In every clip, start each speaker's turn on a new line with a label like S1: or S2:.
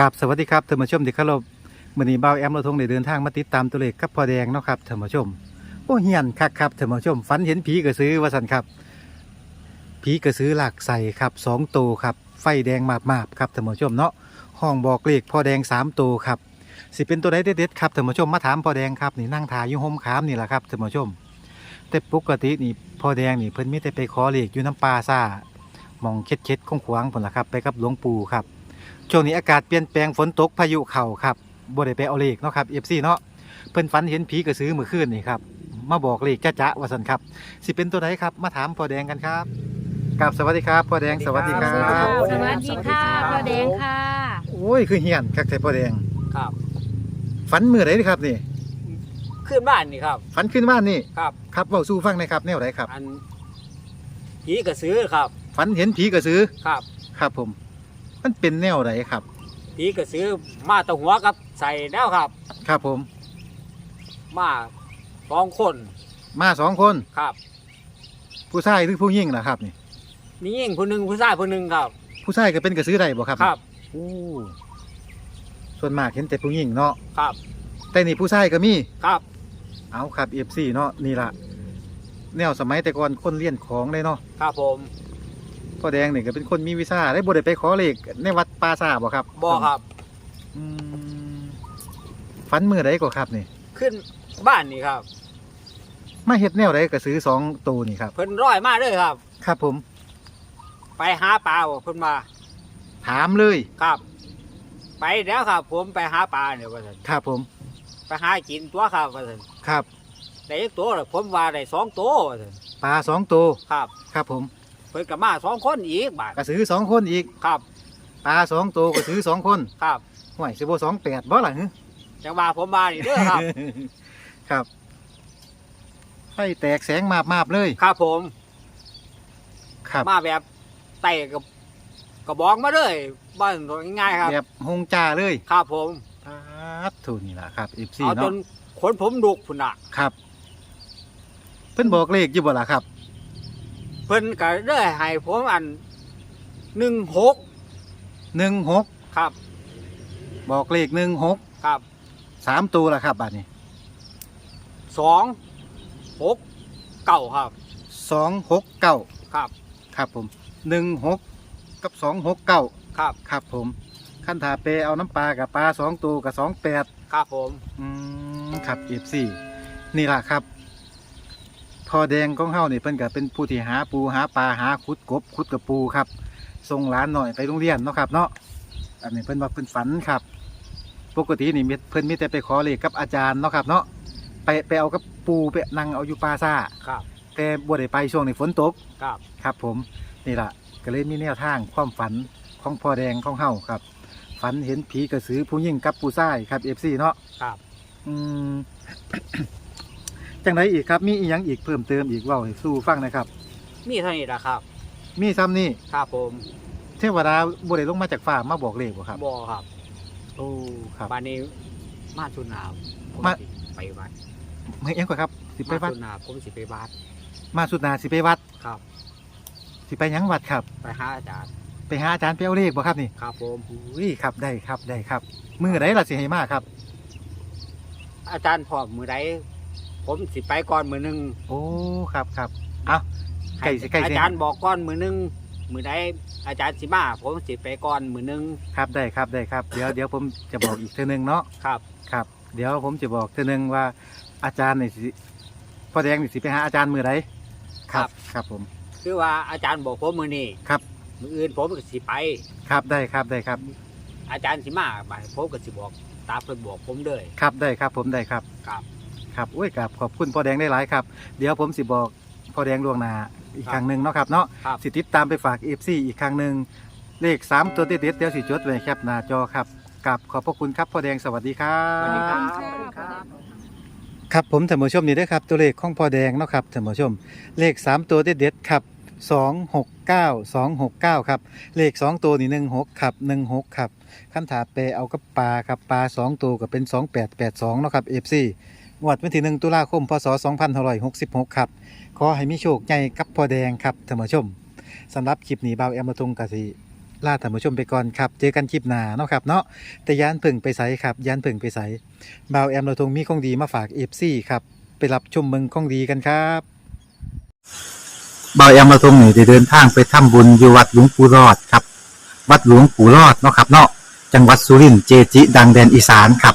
S1: กับสวัสดีครับท่านผู้ชมที่เคารพมื้อนี้บ่าวแอมเราทงได้เดินทางมาติดตามตัวเลขกับพอแดงเนาะครับท่านผู้ชมโอ้เฮียนคักครับท่านผู้ชมฝันเห็นผีกระสือว่าซั่นครับผีกระสือหลักใส่ครับสองตัวครับไฟแดงมาบๆครับท่านผู้ชมเนาะห้องบอกเลขพ่อแดงสามตัวครับสิเป็นตัวใดเด็ดๆครับท่านผู้ชมมาถามพ่อแดงครับนี่นั่งถ่ายอยู่โฮมขามนี่แหละครับท่านผู้ชม แต่ปกตินี่พ่อแดงนี่เพิ่นมีแต่ไปขอเลขอยู่น้ำปลาซ่ามองเค็ดๆคงขวางๆพุ่นล่ะครับ ไปกับหลวงปู่ครับ ช่วงนี้อากาศเปลี่ยนแปลงฝนตกพายุเข่าครับบ่ได้ไปเอาเลขเนาะครับ FC เนาะเพิ่นฝันเห็นผีกระสือเมื่อคืนนี่ครับมาบอกเลขจ้าๆว่าซั่นครับ สิเป็นตัวไหนครับ มาถามพ่อแดงกันครับกับสวัสดีครับพ่อแดงสวัสดีครั
S2: สวัสดีครับบ
S3: สวัสดีค่ะพ่อแดงค่ะ
S1: โอ้ยคือเฮียนคักแต่พ่อแดง
S2: ครับ
S1: ฝันมื้อไหนครับนี่
S2: ขึ้นบ้านนี่ครับ
S1: ฝันขึ้นบ้านนี่
S2: ครับ
S1: ครับเว้าสู่ฟังหนะครับแนวไหนครับ
S2: อันผีกระสือครับ
S1: ฝันเห็นผีกระสือ
S2: ครับ
S1: ครับผม มันเป็นแนวไหนครับ
S2: ผีกระสือมาแตะหัวกับ ใส่แล้วครับ
S1: ครับผม
S2: มาสองคน
S1: มาสองคน
S2: ครับ
S1: ผู้ชายหรือผู้หญิงล่ะครับนี่
S2: มีหญิงคนหนึ่งผู้ชายคนหนึ่งครับ
S1: ผู้ชายก็เป็นกระสือได้บ่ครับ
S2: ครับ
S1: โอ้ส่วนมากเห็นแต่ผู้หญิงเนาะ
S2: ครับ
S1: แต่นี่ผู้ชายก็มี
S2: ครับ
S1: เอาครับ FC เนาะนี่ล่ะแนวสมัยแต่ก่อนคนเลี้ยนของเลยเนาะ
S2: ครับผม
S1: พ่อแดงนี่ก็เป็นคนมีวิชาได้บ่ได้ไปขอเลขในวัดปาซาบ่ครับ
S2: บอครับ
S1: อืมฝันมื้อใดก็ครับนี่
S2: ขึ้นบ้านนี่ครับ
S1: มาเฮ็ดแนวใดก็ซื้อสองตัวนี่ครับ
S2: เพิ่นร้อยมาเลยครับ
S1: ครับผม
S2: ไปหาปลาบ่เพิ่นมา
S1: ถามเลย
S2: ครับ ไปแล้วครับ ผมไปหาปลาเนี่ยว่าซั่น
S1: ครับผม
S2: ไปหากินตัวครับว่าซั่น
S1: ครับ
S2: ได้อีกตัวล่ะผมว่าได้สองตัวว่าซั่น
S1: ปลาสองตัว
S2: ครับ
S1: ครับผม
S2: เพิ่นก็มาสองคนอีกบาด
S1: ก็ซื้อสองคนอีก
S2: ครับ
S1: ปลาสองตัวก็ซื้อสองคน
S2: ครับ
S1: ห่วยสิบ่สองแปดบ่ล่ะหึ
S2: จังว่าผมมานี่เด้อครับ
S1: ครับไฟแตกแสงมาบมาบๆเลย
S2: ครับผม
S1: ครับ
S2: มาแบบไต่กับกระบองมาเลยบ้านง่ายๆครับ
S1: แบบหงจ่าเลย
S2: ครับผม
S1: ครับถูกนี่แหละครับ FC
S2: เอาจ
S1: เนาะ
S2: นขนผมดุกพุ่นน่ะ
S1: ครับ เพิ่นบอกเลขอยู่บ่ล่ะครับ
S2: เพิ่นก็ได้ให้ผมอันหนึ่งหก
S1: หนึ่งหก
S2: ครับ
S1: บอกเลขหนึ่งหก
S2: ครับ
S1: สามตัวละครับบัดนี้
S2: สองหกเก้าครับ
S1: สองหกเก้า
S2: ครับ
S1: ครับผมหนึ่งหกกับสองหกเก้า
S2: ครับ
S1: ครับผมขั้นถาเปเอาน้ำปลากับปลาสองตัวกับสองแปด
S2: ครับผม
S1: อืมครับเอฟซีนี่ล่ะครับ พอแดงของเฮานี่เพิ่นก็เป็นผู้ที่หาปูหาปลาหาขุดกบขุดกับปูครับส่งหลานหน่อยไปโรงเรียนเนาะครับเนาะอันนี้เพิ่นว่าเพิ่นฝันครับ ปกตินี่มีเพิ่นมีแต่ไปขอเลขกับอาจารย์เนาะครับ เนาะไปไปเอากับปูไปนั่งเอาอยู่ปลาซ่า
S2: ครับ
S1: แต่บ่ได้ไปช่วงนี้ฝนตก
S2: ครับ
S1: ครับ ผมนี่ล่ะก็เลยมีแนวทางความฝันของพ่อแดงของเฮาครับ ฝันเห็นผีกระสือผู้หญิงกับผู้ชายครับ FC เนาะ
S2: ครับ
S1: อืม จังไรอีกครับมีอีกยังอีกเพิ่มเติมอีกเว่าให้สู้ฟังหนะครับ
S2: มีเท่านี้ละครับ
S1: มีซ้ำนี่
S2: ครับผม
S1: เทวดาบุได้ลงมาจากฟ้ามาบอกเลขบ่ครับ
S2: บอครับ
S1: โอ้ครับ
S2: บ้านนี้มาสุนาผม
S1: มา
S2: สิไปวัด
S1: เมื่อยังกว่าครับ สิไป
S2: มา
S1: วัด
S2: สุนาผมสิไปวัด
S1: มาสุดหนาสิไปวัด
S2: ครับ
S1: สิไปหยังวัดครับ
S2: ไปหาอาจารย์
S1: ไปหาอาจารย์ไปเอาเลขบ่ครับนี่
S2: ครับผม
S1: อุ้ยครับได้ครับได้ครับมือไหนล่ะสิให้มาครับ
S2: อาจารย์พร้อมมือใด ผมสิไปก่อนมือหนึง
S1: โอ้ครับครับเอาไก่สิไก่
S2: อา
S1: สิ
S2: จารย์บอกก่อนมือหนึงมือใดอาจารย์สิมาผมสิไปก่อนมือหนึง
S1: ครับได้ครับได้ครับเดี๋ยวเดี๋ยวผมจะบอกอีกเทื่อนึงเนาะ
S2: ครับ
S1: ครับ เดี๋ยวผมจะบอกเทื่อนึงว่าอาจารย์นี่สิพ่อแดงนี่สิไปหาอาจารย์มือไหนครับผม
S2: คือว่าอาจารย์บอกผมมือนี้
S1: ครับ
S2: มืออื่นผมก็สิไป
S1: ครับได้ครับได้ครับ
S2: อาจารย์สิมาบ่ายผมก็สิบอก ตามเพิ่นบอกผมเลย
S1: ครับได้ครับผมได้ครับ
S2: ครับ
S1: ครับอุ้ยกับขอบคุณพ่อแดงได้หลายครับ เดี๋ยวผมสิบอกพ่อแดงล่วงหน้าอีกครั้งหนึ่งเนาะครับเนาะ
S2: ครับ
S1: สิติดตามไปฝากเอฟซีอีกครั้งหนึ่งเลขสามตัวเด็ดๆเดี๋ยวสิจดไว้แคปหน้าจอครับกับขอบพระคุณครับพ่อแดงสวัสดีครับ
S2: สวัสดีครับ
S1: ครับผมท่านผู้ชมนี่เด้อครับตัวเลขของพ่อแดงเนาะครับท่านผู้ชม เลขสามตัวเด็ดๆครับสองหกเก้าสองหกเก้าครับ เลขสองตัวนี่หนึ่งหกครับหนึ่งหกครับขั้นถาเปเอากับปลาครับปลาสองตัวก็เป็นสองแปดแปดสองเนาะครับเอฟซี งวดวันที่หนึ่งตุลาคม พศสองพันหกสิบหกครับ ขอให้มีโชคใหญ่กับพ่อแดงครับท่านผู้ชมสำหรับคลิปนี้บ่าวแอมมาทงกะสิลาท่านผู้ชมไปก่อนครับ เจอกันคลิปหน้าเนาะครับเนาะแต่ยานเพิ่งไปใสครับยานเพิ่งไปใสบ่าวแอมเราทงมีของดีมาฝาก FC ครับ ไปรับชมเมืองของดีกันครับบ่าวแอมเราทงนี่ได้เดินทางไปทำบุญอยู่วัดหลวงปู่รอดครับ วัดหลวงปู่รอดเนาะครับเนาะจังหวัดสุรินทร์เจจิ ดังแดนอีสานครับ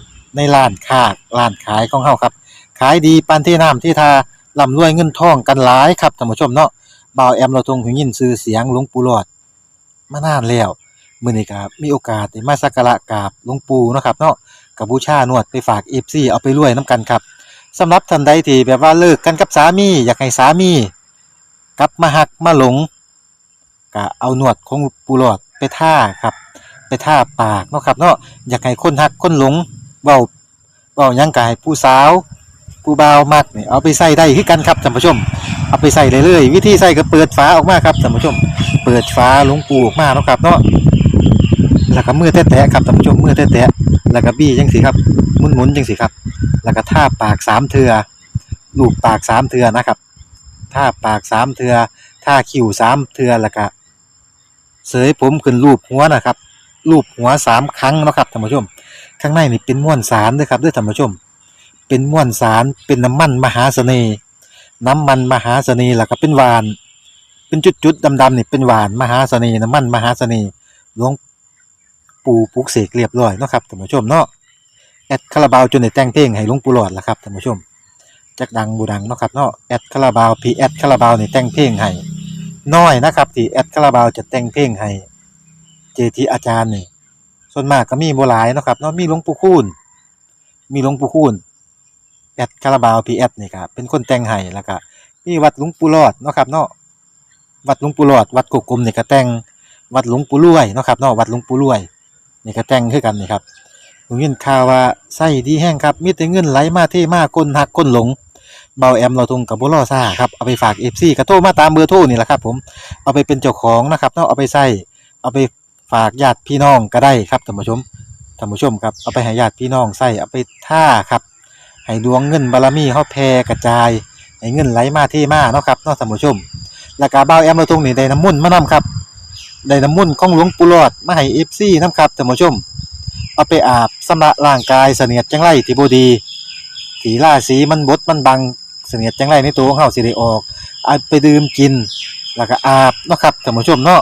S1: ในร้านค้าร้านขายของเฮาครับ ขายดีปานที่น้ำที่ทาร่ำรวยเงินทองกันหลายครับท่านผู้ชมเนาะบ่าวแอมเราทรงหูยินชื่อเสียงหลวงปู่หลอดมานานแล้วมื้อนี้ครับมีโอกาสได้มาสักการะกราบหลวงปู่เนาะครับเนาะกับบูชานวดไปฝาก FC เอาไปรวยน้ำกันครับสำหรับท่านใดที่แบบว่าเลิกกันกับสามี อยากให้สามี กลับมาหักมาหลงก็เอาหนวดของปูหลอดไปท่าครับ ไปท่าปากเนาะครับเนาะอยากให้คนหักคนหลง เบาเบายังกายผู้สาว ผู้บ่าวมักนี่เอาไปใส่ได้คือกันครับท่านผู้ชม เอาไปใส่เลยเลยวิธีใส่ก็เปิดฝาออกมาครับท่านผู้ชม เปิดฝาหลวงปูออกมาเนาะครับเนาะแล้วก็มือแตะๆครับท่านผู้ชมมือแตะๆแล้วก็บี้จังสิครับหมุนๆจังสิครับ แล้วก็ท่าปากสามเทือลูบปากสามเทือนะครับท่าปากสามเทือท่าคิ้วสามเทือแล้วก็เสยผมขึ้นรูปหัวนะครับรูปหัวสามครั้งเนาะครับท่านผู้ชม ข้างในนี่เป็นม้วนสารด้วยครับด้วยท่านผู้ชม เป็นม้วนสารเป็นน้ำมันมหาเสน่ห์น้ำมันมหาเสน่ห์แล้วก็เป็นหวาน เป็นจุดๆดำๆนี่เป็นหวานมหาเสน่ห์น้ำมันมหาเสน่ห์หลวงปู่ปลุกเสกเรียบร้อยเนาะครับท่านผู้ชมเนาะแอดคาราบาวจนได้แต่งเพลงให้หลวงปู่หลอดล้วครับท่านผู้ชมจักดังบูดังเนาะครับเนาะแอดคาราบาวพีแอดคาราบาวนี่แต่งเพลงให้น้อยนะครับที่แอดคาราบาวจะแต่งเพลงให้เจทีอาจารย์นี่ ส่วนมากก็มีบ่หลายเนาะครับเนาะมีหลวงปู่คูณมีหลวงปู่คูณแอดคาราบาวพีแอดนี่ครับเป็นคนแต่งให้แล้วก็มีวัดหลวงปู่รอดเนาะครับเนาะวัดหลวงปู่รอด วัดกกกลมนี่ก็แต่งวัดหลวงปู่รวยเนาะครับเนาะวัดหลวงปู่รวยนี่ก็แต่งคือกันนี่ครับผมยินข่าวว่าไส้ดีแห้งครับมีแต่เงินไหลมาเทมาคนหักคนหลงเบาแอมเราทงกับบุรอซ่าครับเอาไปฝากเอฟซีกระโทรมาตามเบอร์โทรนี่แหละครับผมเอาไปเป็นเจ้าของนะครับเนาะเอาไปใส่เอาไป ฝากญาติพี่น้องก็ได้ครับท่านผู้ชมท่านผู้ชมครับเอาไปให้ญาติพี่น้องใส่เอาไปท่าครับให้ดวงเงินบารมีเฮาแผ่กระจายให้เงินไหลมาเทมาเนาะครับเนาะท่านผู้ชมแล้วก็เบาแอมเราทงนี่ได้น้ำมุ่นมานํครับได้น้ำมุ่นของหลวงปู่รอดมาให้เอฟซีนํครับท่านผู้ชม เอาไปอาบสำระร่างกายเสนียดจังไรที่บดีถีล่าสีมันบดมันบังเสนียดจังไรในตัวของเฮาสิได้ออกเอาไปดื่มกินแล้วก็อาบเนาะครับท่านผู้ชมเนาะ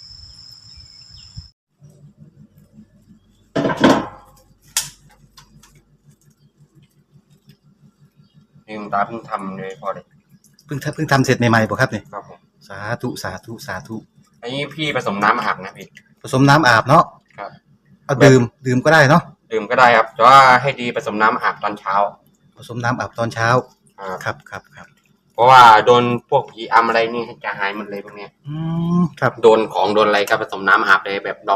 S4: ลืมตาเพิ่งทำเลยพอเลย
S1: เพิ่งเพิ่งทำเสร็จใหม่ๆบ่ครับนี่
S4: ครับผม
S1: สาธุสาธุสาธุ
S4: อันนี้พี่ผสมน้ำอาบนะพี่
S1: ผสมน้ำอาบเนาะ
S4: ครับ
S1: เอาดื่มดื่มก็ได้เนาะ
S4: ดื่มก็ได้ครับแต่ว่าให้ดีผสมน้ำอาบตอนเช้า
S1: ผสมน้ำอาบตอนเช้า
S4: ครับ
S1: ครับครับครับ
S4: เพราะว่าโดนพวกผีอำอะไรนี่จะหายหมดเลยพวกเนี้ย
S1: อืมครับ
S4: โดนของโดนอะไรก็ผสมน้ำอาบเลยแบบเรา